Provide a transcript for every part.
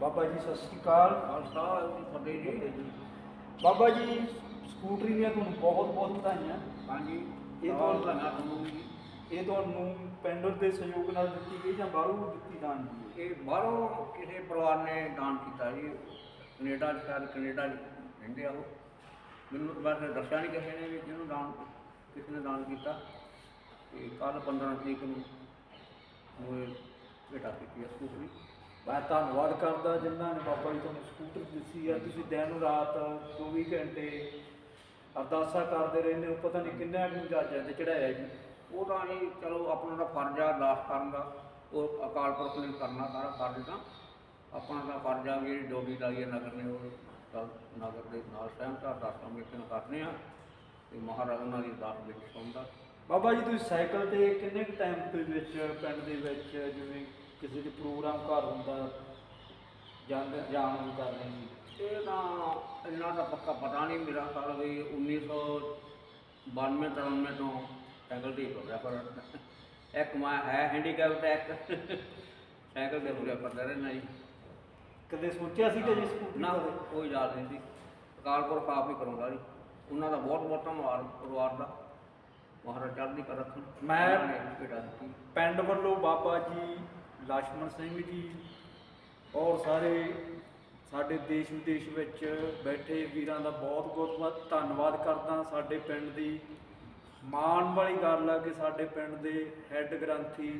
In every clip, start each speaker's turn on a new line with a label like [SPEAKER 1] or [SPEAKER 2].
[SPEAKER 1] ਬਾਬਾ ਜੀ ਸਤਿ ਸ਼੍ਰੀ ਅਕਾਲ।
[SPEAKER 2] ਖਾਲਸਾ ਜੀ ਫਤਿਹ ਜੀ
[SPEAKER 1] ਬਾਬਾ ਜੀ ਸਕੂਟਰੀ ਦੀਆਂ ਤੁਹਾਨੂੰ ਬਹੁਤ ਬਹੁਤ ਵਧਾਈਆਂ।
[SPEAKER 2] ਹਾਂਜੀ।
[SPEAKER 1] ਇਹ
[SPEAKER 2] ਇਹ
[SPEAKER 1] ਤਾਂ-
[SPEAKER 2] ਤੋਂ ਧੰਨਾ ਤੁਹਾਨੂੰ ਜੀ
[SPEAKER 1] ਇਹ ਤੁਹਾਨੂੰ ਪਿੰਡ ਦੇ ਸਹਿਯੋਗ ਨਾਲ ਦਿੱਤੀ ਗਈ ਜਾਂ ਬਾਹਰੋਂ ਦਿੱਤੀ ਦਾਨ ਦੀ
[SPEAKER 2] ਇਹ ਬਾਹਰੋਂ ਕਿਸੇ ਪਰਿਵਾਰ ਨੇ ਦਾਨ ਕੀਤਾ ਜੀ। ਕੈਨੇਡਾ ਚ ਸ਼ਾਇਦ ਕੈਨੇਡਾ ਰਹਿੰਦੇ ਆ ਉਹ। ਮੈਨੂੰ ਵੈਸੇ ਦੱਸਿਆ ਨਹੀਂ ਕਿਸੇ ਨੇ ਵੀ ਜਿਹਨੂੰ ਦਾਨ ਕਿਸ ਨੇ ਦਾਨ ਕੀਤਾ। ਤੇ ਕੱਲ 15 ਤਰੀਕ ਨੂੰ ਉਹ ਭੇਟਾ ਕੀਤੀ ਸਕੂਟਰੀ।
[SPEAKER 1] ਮੈਂ ਧੰਨਵਾਦ ਕਰਦਾ ਜਿਨ੍ਹਾਂ ਨੇ ਬਾਬਾ ਜੀ ਤੁਹਾਨੂੰ ਸਕੂਟਰ ਦਿੱਤੀ ਆ। ਤੁਸੀਂ ਦਿਨ ਰਾਤ 24 ਘੰਟੇ ਅਰਦਾਸਾਂ ਕਰਦੇ ਰਹਿੰਦੇ ਹੋ। ਪਤਾ ਨਹੀਂ ਕਿੰਨਾ ਕੁ ਜਹਾਜ਼ਾਂ ਤੇ ਚੜਾਇਆ ਜੀ।
[SPEAKER 2] ਉਹ ਤਾਂ ਨਹੀਂ ਚਲੋ ਆਪਣਾ ਦਾ ਫਰਜ਼ ਆ ਅਰਦਾਸ ਕਰਨ ਦਾ। ਉਹ ਅਕਾਲ ਪੁਰਖ ਨੇ ਕਰਨਾ ਸਾਰਾ ਫਰਜ਼ ਤਾਂ। ਆਪਣਾ ਦਾ ਫਰਜ਼ ਆ ਵੀ ਜਿਹੜੀ ਡੋਡੀ ਲਾਈ ਹੈ ਨਗਰ ਨੇ ਉਹ ਨਗਰ ਦੇ ਨਾਲ ਸਹਿਮਤ ਅਰਦਾਸਾਂ ਮੇਟਿੰਗ ਕਰਨੇ ਆ। ਤੇ ਮਹਾਰਾਜ ਉਹਨਾਂ ਦੀ ਅਰਦਾਸ ਵਿੱਚ ਸੁਣਦਾ
[SPEAKER 1] ਬਾਬਾ ਜੀ ਤੁਸੀਂ ਸਾਈਕਲ ਤੇ ਕਿੰਨੇ ਕੁ ਟਾਈਮ ਦੇ ਵਿੱਚ ਪਿੰਡ ਦੇ ਵਿੱਚ ਜਿਵੇਂ ਕਿਸੇ ਦੇ ਪ੍ਰੋਗਰਾਮ ਘਰ ਹੁੰਦਾ ਜਾਂਦੇ ਜਾਣ ਨੂੰ ਕਰਦੇ ਜੀ
[SPEAKER 2] ਇਹ ਤਾਂ ਇੰਨਾ ਤਾਂ ਪੱਕਾ ਪਤਾ ਨਹੀਂ ਮੇਰਾ ਸਾਲ ਵੀ 1992 93 ਤੋਂ ਸਾਈਕਲ ਤੇ ਹੀ ਤੁਰਿਆ ਪਰ ਇੱਕ ਮੈਂ ਹੈ ਹੈਂਡੀਕੈਪ ਤੇ ਇੱਕ। ਸਾਈਕਲ ਤੇ ਤੁਰਿਆ ਫਿਰਦਾ ਰਹਿੰਦਾ ਜੀ।
[SPEAKER 1] ਕਦੇ ਸੋਚਿਆ ਸੀ ਕਿ ਜੀ ਸਕੂਟਰੀ
[SPEAKER 2] ਨਾ
[SPEAKER 1] ਹੋਵੇ?
[SPEAKER 2] ਕੋਈ ਯਾਦ ਨਹੀਂ ਸੀ। ਅਕਾਲ ਪੁਰਖ ਆਪ ਹੀ ਕਰਾਉਂਦਾ ਜੀ। ਉਹਨਾਂ ਦਾ ਬਹੁਤ ਬਹੁਤ ਧੰਨਵਾਦ ਪਰਿਵਾਰ ਦਾ। ਮਹਾਰਾਜ ਚੜ੍ਹਦੀ ਕਲਾ ਰੱਖਣ।
[SPEAKER 1] ਮੈਂ- ਪਿੰਡ ਵੱਲੋਂ ਬਾਬਾ ਜੀ ਲక్ష్ਮਣ ਸਿੰਘ ਜੀ ਔਰ ਸਾਰੇ ਸਾਡੇ ਦੇਸ਼ ਵਿਦੇਸ਼ ਵਿੱਚ ਬੈਠੇ ਵੀਰਾਂ ਦਾ ਬਹੁਤ ਬਹੁਤ ਧੰਨਵਾਦ ਕਰਦਾ ਸਾਡੇ ਪਿੰਡ ਦੀ। ਮਾਣ ਵਾਲੀ ਗੱਲ ਆ ਕਿ ਸਾਡੇ ਪਿੰਡ ਦੇ ਹੈੱਡ ਗ੍ਰੰਥੀ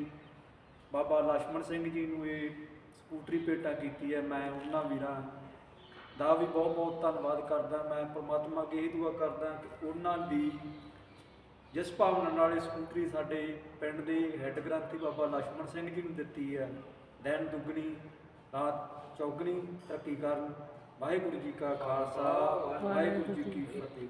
[SPEAKER 1] ਬਾਬਾ ਲక్ష్ਮਣ ਸਿੰਘ ਜੀ ਨੂੰ ਇਹ ਸਕੂਟਰੀ ਪੇਟਾ ਕੀਤੀ ਹੈ, ਮੈਂ ਉਹਨਾਂ ਵੀਰਾਂ ਦਾ ਵੀ ਬਹੁਤ ਬਹੁਤ ਧੰਨਵਾਦ ਕਰਦਾ। ਮੈਂ ਪਰਮਾਤਮਾ ਅੱਗੇ ਇਹ ਦੁਆ ਕਰਦਾ ਕਿ ਉਹਨਾਂ ਦੀ ਜਿਸ ਭਾਵਨਾ ਨਾਲ ਇਹ ਸਕੂਟਰੀ ਸਾਡੇ ਪਿੰਡ ਦੇ ਹੈੱਡ ਗ੍ਰੰਥੀ ਬਾਬਾ ਲక్ష్మణ ਸਿੰਘ ਜੀ ਨੂੰ ਦਿੱਤੀ ਹੈ। ਦੈਨ ਦੁੱਗਣੀ, ਰਾਤ ਚੌਗਣੀ, ਤਰੱਕੀ ਕਰਨ। ਵਾਹਿਗੁਰੂ ਜੀ ਕਾ ਖਾਲਸਾ, ਵਾਹਿਗੁਰੂ ਜੀ ਕੀ ਫਤਿਹ।